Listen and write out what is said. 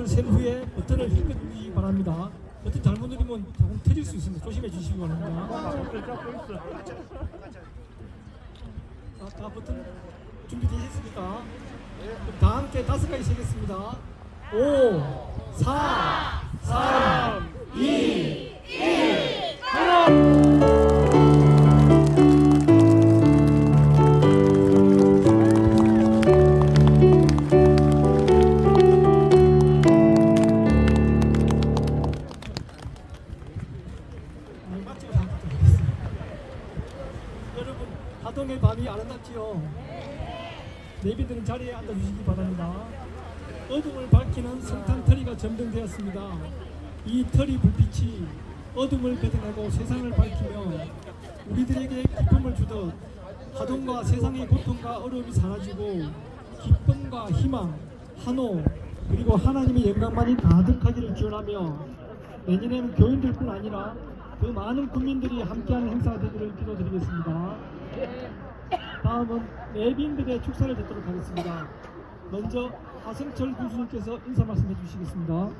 것을 센 후에 버튼을 휘두르기 바랍니다. 버튼 잘못 누르면 조금 터질 수 있습니다. 조심해 주시기 바랍니다. 자, 다 버튼 준비되셨습니까? 다 함께 다섯 가지 세겠습니다. 5, 4, 여러분, 하동의 밤이 아름답지요? 내비들은 자리에 앉아주시기 바랍니다. 어둠을 밝히는 성탄 터리가 점등되었습니다. 이 터리 불빛이 어둠을 걷어내고 세상을 밝히며 우리들에게 기쁨을 주듯 하동과 세상의 고통과 어려움이 사라지고 기쁨과 희망, 한호 그리고 하나님의 영광만이 가득하기를 기원하며 내년에는 교인들뿐 아니라 그 많은 국민들이 함께하는 행사가 되기를 기도드리겠습니다. 다음은 내빈들의 축사를 듣도록 하겠습니다. 먼저 하승철 군수님께서 인사 말씀해 주시겠습니다.